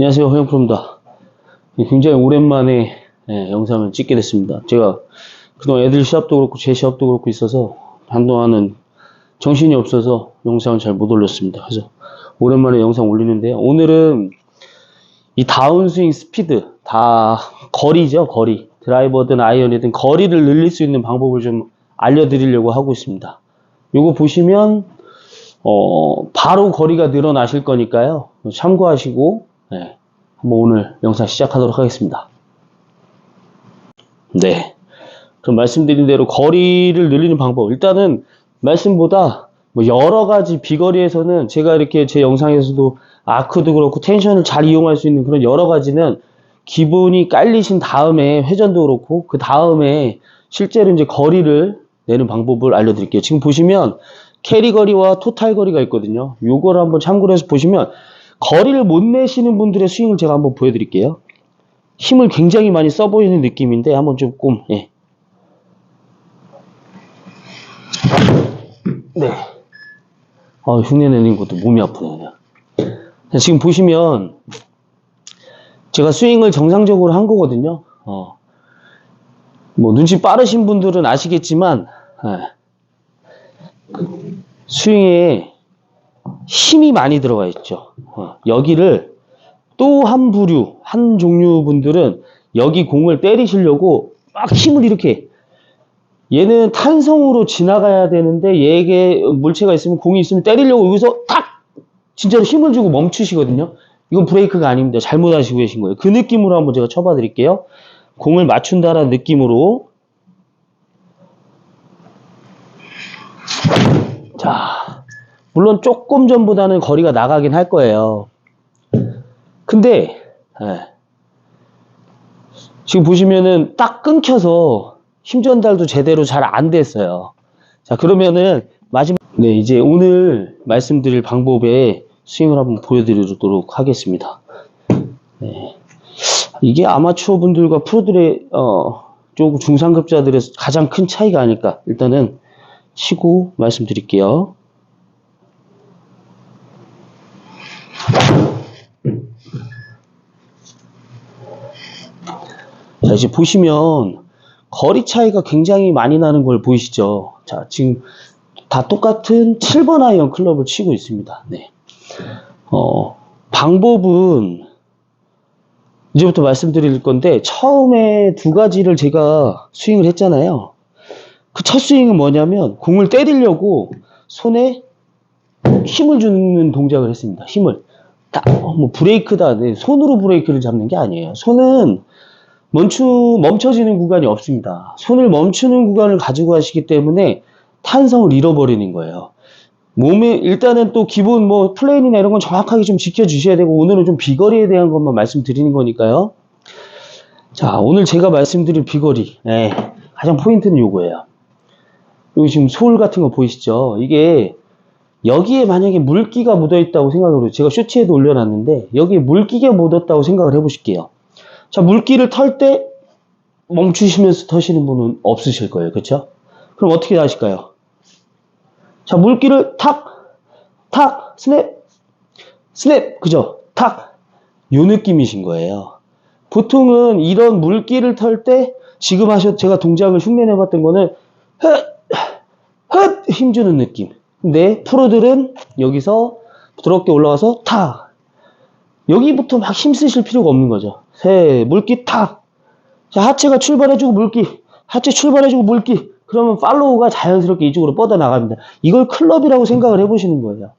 안녕하세요 허영프로입니다. 굉장히 오랜만에 예, 영상을 찍게 됐습니다. 제가 그동안 애들 시합도 그렇고 제 시합도 그렇고 있어서 한동안은 정신이 없어서 영상을 잘 못 올렸습니다. 그래서 오랜만에 영상 올리는데요. 오늘은 이 다운스윙 스피드 다 거리죠 거리. 드라이버든 아이언이든 거리를 늘릴 수 있는 방법을 좀 알려드리려고 하고 있습니다. 요거 보시면 어, 바로 거리가 늘어나실 거니까요. 참고하시고 네, 한번 오늘 영상 시작하도록 하겠습니다. 네. 그럼 말씀드린 대로 거리를 늘리는 방법. 일단은 말씀보다 뭐 여러 가지 비거리에서는 제가 이렇게 제 영상에서도 아크도 그렇고 텐션을 잘 이용할 수 있는 그런 여러 가지는 기본이 깔리신 다음에 회전도 그렇고 그 다음에 실제로 이제 거리를 내는 방법을 알려드릴게요. 지금 보시면 캐리 거리와 토탈 거리가 있거든요. 요거를 한번 참고를 해서 보시면 거리를 못 내시는 분들의 스윙을 제가 한번 보여드릴게요. 힘을 굉장히 많이 써 보이는 느낌인데 한번 조금 예. 네. 아, 흉내 내는 것도 몸이 아프네 그냥. 자, 지금 보시면 제가 스윙을 정상적으로 한 거거든요. 어. 뭐 눈치 빠르신 분들은 아시겠지만 예. 스윙에 힘이 많이 들어가 있죠. 어, 여기를 또 한 부류, 한 종류 분들은 여기 공을 때리시려고 막 힘을 이렇게 얘는 탄성으로 지나가야 되는데 얘에게 물체가 있으면 공이 있으면 때리려고 여기서 탁 진짜로 힘을 주고 멈추시거든요. 이건 브레이크가 아닙니다. 잘못하시고 계신 거예요. 그 느낌으로 한번 제가 쳐봐 드릴게요. 공을 맞춘다라는 느낌으로 자 물론 조금 전보다는 거리가 나가긴 할 거예요. 근데 예. 지금 보시면은 딱 끊겨서 힘 전달도 제대로 잘 안 됐어요. 자 그러면은 마지막 네 이제 오늘 말씀드릴 방법에 스윙을 한번 보여드리도록 하겠습니다. 네. 이게 아마추어 분들과 프로들의 어, 조금 중상급자들의 가장 큰 차이가 아닐까. 일단은 치고 말씀드릴게요. 이제 보시면 거리 차이가 굉장히 많이 나는 걸 보이시죠? 자, 지금 다 똑같은 7번 아이언 클럽을 치고 있습니다. 네. 어, 방법은 이제부터 말씀드릴 건데 처음에 두 가지를 제가 스윙을 했잖아요. 그 첫 스윙은 뭐냐면 공을 때리려고 손에 힘을 주는 동작을 했습니다. 힘을. 딱, 뭐 브레이크다. 네, 손으로 브레이크를 잡는 게 아니에요. 손은 멈추, 멈춰지는 구간이 없습니다. 손을 멈추는 구간을 가지고 하시기 때문에 탄성을 잃어버리는 거예요. 몸에, 일단은 또 기본 뭐 플레인이나 이런 건 정확하게 좀 지켜주셔야 되고, 오늘은 좀 비거리에 대한 것만 말씀드리는 거니까요. 자, 오늘 제가 말씀드릴 비거리. 네, 가장 포인트는 요거예요. 여기 지금 소울 같은 거 보이시죠? 이게 여기에 만약에 물기가 묻어 있다고 생각을 해요. 제가 쇼츠에도 올려놨는데 여기에 물기가 묻었다고 생각을 해보실게요. 자, 물기를 털 때 멈추시면서 터시는 분은 없으실 거예요. 그렇죠? 그럼 어떻게 하실까요? 자, 물기를 탁, 탁, 스냅, 스냅, 그죠? 탁. 요 느낌이신 거예요. 보통은 이런 물기를 털 때 지금 하셨, 제가 동작을 흉내내 봤던 거는 헛, 헛 힘주는 느낌. 근데 프로들은 여기서 부드럽게 올라가서 탁. 여기부터 막 힘쓰실 필요가 없는 거죠. 세, 물기 탁. 자, 하체가 출발해주고 물기. 하체 출발해주고 물기. 그러면 팔로우가 자연스럽게 이쪽으로 뻗어나갑니다. 이걸 클럽이라고 생각을 해보시는 거예요.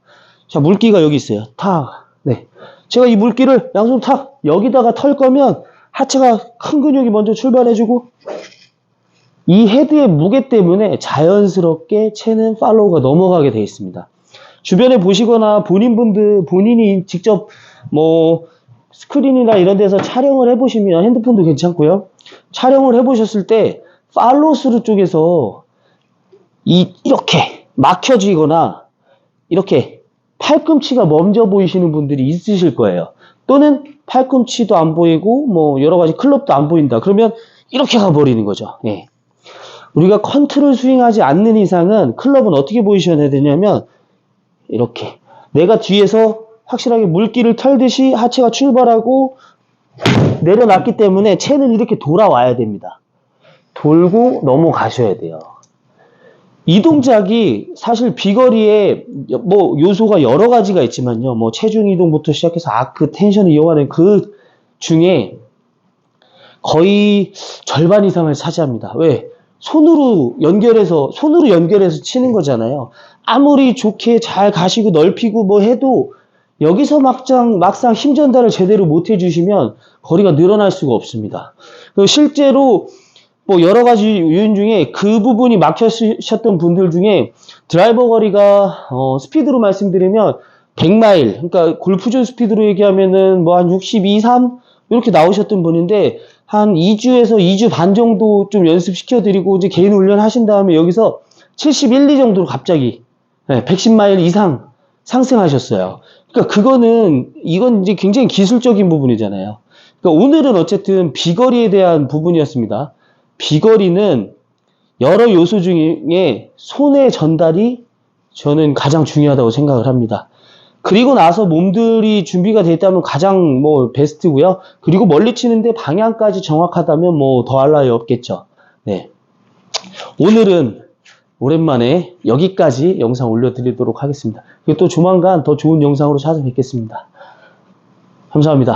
자, 물기가 여기 있어요. 탁. 네. 제가 이 물기를 양손 탁. 여기다가 털 거면 하체가 큰 근육이 먼저 출발해주고 이 헤드의 무게 때문에 자연스럽게 채는 팔로우가 넘어가게 되어 있습니다. 주변에 보시거나 본인분들, 본인이 직접 뭐 스크린이나 이런 데서 촬영을 해보시면 핸드폰도 괜찮고요. 촬영을 해보셨을 때 팔로스루 쪽에서 이, 이렇게 막혀지거나 이렇게 팔꿈치가 멈춰 보이시는 분들이 있으실 거예요. 또는 팔꿈치도 안 보이고 뭐 여러 가지 클럽도 안 보인다. 그러면 이렇게 가버리는 거죠. 예. 우리가 컨트롤 스윙하지 않는 이상은 클럽은 어떻게 보이셔야 되냐면 이렇게 내가 뒤에서 확실하게 물기를 털듯이 하체가 출발하고 내려놨기 때문에 채는 이렇게 돌아와야 됩니다. 돌고 넘어가셔야 돼요. 이 동작이 사실 비거리에 뭐 요소가 여러 가지가 있지만요. 뭐 체중 이동부터 시작해서 아크, 텐션을 이용하는 그 중에 거의 절반 이상을 차지합니다. 왜? 손으로 연결해서 손으로 연결해서 치는 거잖아요. 아무리 좋게 잘 가시고 넓히고 뭐 해도 여기서 막상 막상 힘 전달을 제대로 못 해주시면 거리가 늘어날 수가 없습니다. 그 실제로 뭐 여러 가지 요인 중에 그 부분이 막혔던 분들 중에 드라이버 거리가 어, 스피드로 말씀드리면 100마일 그러니까 골프존 스피드로 얘기하면은 뭐 한 62, 3 이렇게 나오셨던 분인데 한 2주에서 2주 반 정도 좀 연습시켜 드리고 이제 개인 훈련 하신 다음에 여기서 71, 2 정도로 갑자기 네, 110마일 이상 상승하셨어요. 그러니까 그거는 이건 이제 굉장히 기술적인 부분이잖아요. 그러니까 오늘은 어쨌든 비거리에 대한 부분이었습니다. 비거리는 여러 요소 중에 손의 전달이 저는 가장 중요하다고 생각을 합니다. 그리고 나서 몸들이 준비가 돼 있다면 가장 뭐 베스트고요. 그리고 멀리 치는데 방향까지 정확하다면 뭐 더할 나위 없겠죠. 네. 오늘은 오랜만에 여기까지 영상 올려드리도록 하겠습니다. 또 조만간 더 좋은 영상으로 찾아뵙겠습니다. 감사합니다.